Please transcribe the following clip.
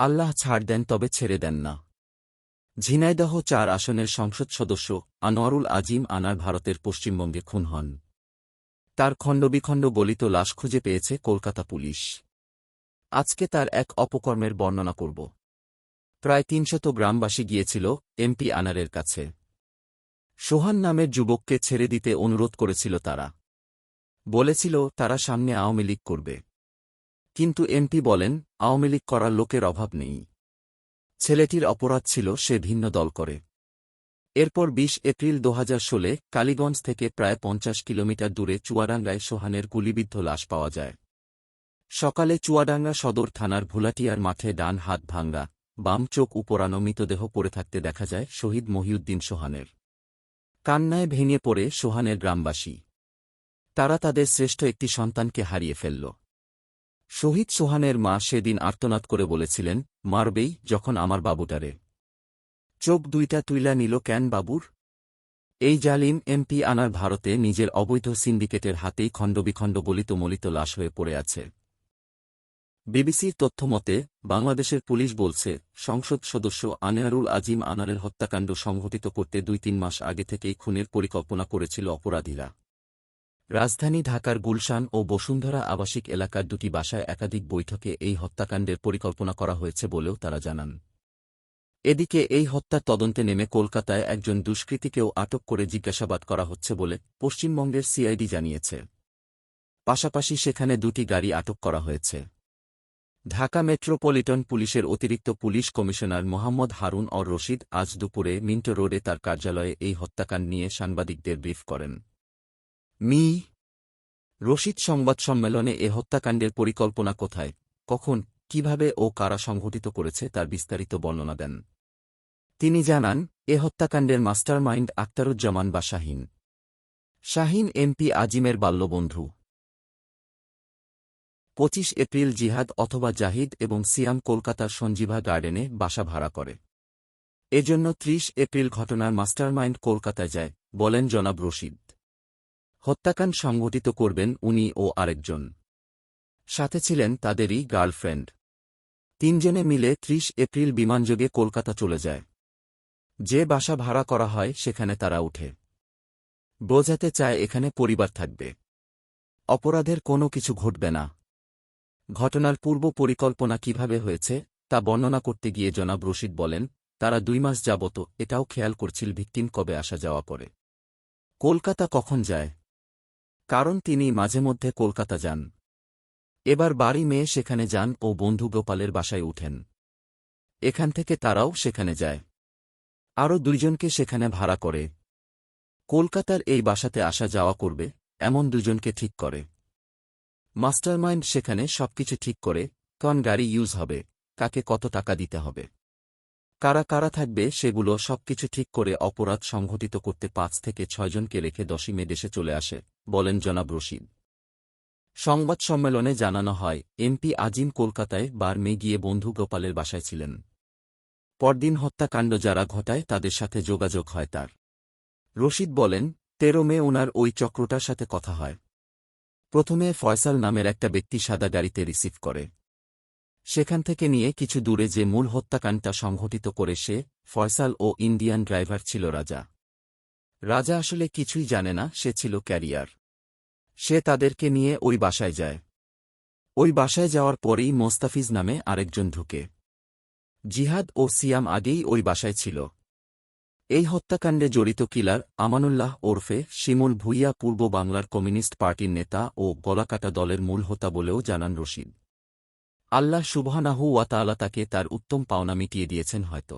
আল্লাহ ছাড় দেন, তবে ছেড়ে দেন না। ঝিনাইদহ চার আসনের সংসদ সদস্য আনোয়ারুল আজিম আনার ভারতের পশ্চিমবঙ্গে খুন হন। তার খণ্ডবিখণ্ড গলিত লাশ খুঁজে পেয়েছে কলকাতা পুলিশ। আজকে তার এক অপকর্মের বর্ণনা করব। প্রায় তিনশত গ্রামবাসী গিয়েছিল এমপি আনারের কাছে। সোহান নামের যুবককে ছেড়ে দিতে অনুরোধ করেছিল তারা। বলেছিল, তারা সামনে আওয়ামী লীগ করবে। কিন্তু এমপি বলেন, আওয়ামী লীগ করার লোকের অভাব নেই। ছেলেটির অপরাধ ছিল সে ভিন্ন দল করে। এরপর ২০ এপ্রিল দু ষোলে কালীগঞ্জ থেকে প্রায় পঞ্চাশ কিলোমিটার দূরে চুয়াডাঙ্গায় সোহানের গুলিবিদ্ধ লাশ পাওয়া যায়। সকালে চুয়াডাঙ্গা সদর থানার ভুলাটিয়ার মাঠে ডান হাত ভাঙ্গা, বাম চোখ উপরানো মৃতদেহ পড়ে থাকতে দেখা যায় শহীদ মহিউদ্দিন সোহানের। কান্নায় ভেঙে পড়ে সোহানের গ্রামবাসী। তারা তাদের শ্রেষ্ঠ একটি সন্তানকে হারিয়ে ফেলল। শহীদ সোহানের মা সেদিন আর্তনাদ করে বলেছিলেন, মারবেই যখন আমার বাবুটারে। চোখ দুইটা তুইলা নিল, কেন বাবুর? এই জালিম এমপি আনার ভারতে নিজের অবৈধ সিন্ডিকেটের হাতেই খণ্ডবিখণ্ড গলিত মলিত লাশ হয়ে পড়ে আছে। বিবিসির তথ্যমতে বাংলাদেশের পুলিশ বলছে, সংসদ সদস্য আনোয়ারুল আজিম আনারের হত্যাকাণ্ড সংঘটিত করতে দুই তিন মাস আগে থেকেই খুনের পরিকল্পনা করেছিল অপরাধীরা। রাজধানী ঢাকার গুলশান ও বসুন্ধরা আবাসিক এলাকার দুটি বাসায় একাধিক বৈঠকে এই হত্যাকাণ্ডের পরিকল্পনা করা হয়েছে বলেও তারা জানান। এদিকে এই হত্যার তদন্তে নেমে কলকাতায় একজন দুষ্কৃতীকেও আটক করে জিজ্ঞাসাবাদ করা হচ্ছে বলে পশ্চিমবঙ্গের সিআইডি জানিয়েছে। পাশাপাশি সেখানে দুটি গাড়ি আটক করা হয়েছে। ঢাকা মেট্রোপলিটন পুলিশের অতিরিক্ত পুলিশ কমিশনার মোহাম্মদ হারুন অর রশিদ আজ দুপুরে মিন্টো রোডে তার কার্যালয়ে এই হত্যাকাণ্ড নিয়ে সাংবাদিকদের ব্রিফ করেন। মি, রশিদ সংবাদ সম্মেলনে এ হত্যাকাণ্ডের পরিকল্পনা কোথায়? কখন? কীভাবে ও কারা সংঘটিত করেছে? তার বিস্তারিত বর্ণনা দেন। তিনি জানান, এ হত্যাকাণ্ডের মাস্টারমাইন্ড আক্তারুজ্জামান বা শাহিন। শাহিন এমপি আজিমের বাল্যবন্ধু। পঁচিশ এপ্রিল জিহাদ অথবা জাহিদ এবং সিয়াম কলকাতার সঞ্জীভা গার্ডেনে বাসা ভাড়া করে। এজন্য ত্রিশ এপ্রিল ঘটনার মাস্টারমাইন্ড কলকাতায় যায়, বলেন জনাব রশিদ। হত্যাকাণ্ড সংঘটিত করবেন উনি ও আরেকজন। সাথে ছিলেন তাদেরই গার্লফ্রেন্ড। তিনজনে মিলে ত্রিশ এপ্রিল বিমানযোগে কলকাতা চলে যায়। যে বাসা ভাড়া করা হয় সেখানে তারা উঠে। বোঝাতে চায় এখানে পরিবার থাকবে। অপরাধের কোনো কিছু ঘটবে না। ঘটনার পূর্ব পরিকল্পনা কীভাবে হয়েছে, তা বর্ণনা করতে গিয়ে জনাব রশিদ বলেন, তারা দুই মাস যাবত এটাও খেয়াল করছিল ভিকটিম কবে আসা যাওয়া করে। কলকাতা কখন যায়? কারণ তিনি মাঝে মধ্যে কলকাতা যান। এবার বাড়ি মেয়ে সেখানে যান ও বন্ধু গোপালের বাসায় উঠেন। এখান থেকে তারাও সেখানে যায়। আরও দুইজনকে সেখানে ভাড়া করে। কলকাতার এই বাসাতে আসা যাওয়া করবে, এমন দুজনকে ঠিক করে। মাস্টারমাইন্ড সেখানে সবকিছু ঠিক করে, কন গাড়ি ইউজ হবে, কাকে কত টাকা দিতে হবে। কারা কারা থাকবে সেগুলো সবকিছু ঠিক করে অপরাধ সংঘটিত করতে পাঁচ থেকে ছয়জনকে রেখে দশই মে দেশে চলে আসে। বলেন জনাব রশিদ। সংবাদ সম্মেলনে জানানো হয়, এমপি আজিম কলকাতায় বার মে গিয়ে বন্ধু গোপালের বাসায় ছিলেন। পরদিন হত্যাকাণ্ড যারা ঘটায় তাদের সাথে যোগাযোগ হয় তার। রশিদ বলেন, তেরো মে ওনার ওই চক্রটার সাথে কথা হয়। প্রথমে ফয়সাল নামের একটা ব্যক্তি সাদা গাড়িতে রিসিভ করে। সেখান থেকে নিয়ে কিছু দূরে যে মূল হত্যাকাণ্ডটা সংঘটিত করে সে ফয়সাল ও ইন্ডিয়ান ড্রাইভার ছিল রাজা। রাজা আসলে কিছুই জানে না, সে ছিল ক্যারিয়ার। সে তাদেরকে নিয়ে ওই বাসায় যায়। ওই বাসায় যাওয়ার পরেই মোস্তাফিজ নামে আরেকজন ঢুকে। জিহাদ ও সিয়াম আগেই ওই বাসায় ছিল। এই হত্যাকাণ্ডে জড়িত কিলার আমানুল্লাহ ওরফে শিমুল ভুইয়া পূর্ব বাংলার কমিউনিস্ট পার্টির নেতা ও গলাকাটা দলের মূল হোতা বলেও জানান রশিদ। আল্লাহ সুবহানাহু ওয়াতালা তাকে তার উত্তম পাওনা মিটিয়ে দিয়েছেন হয়তো।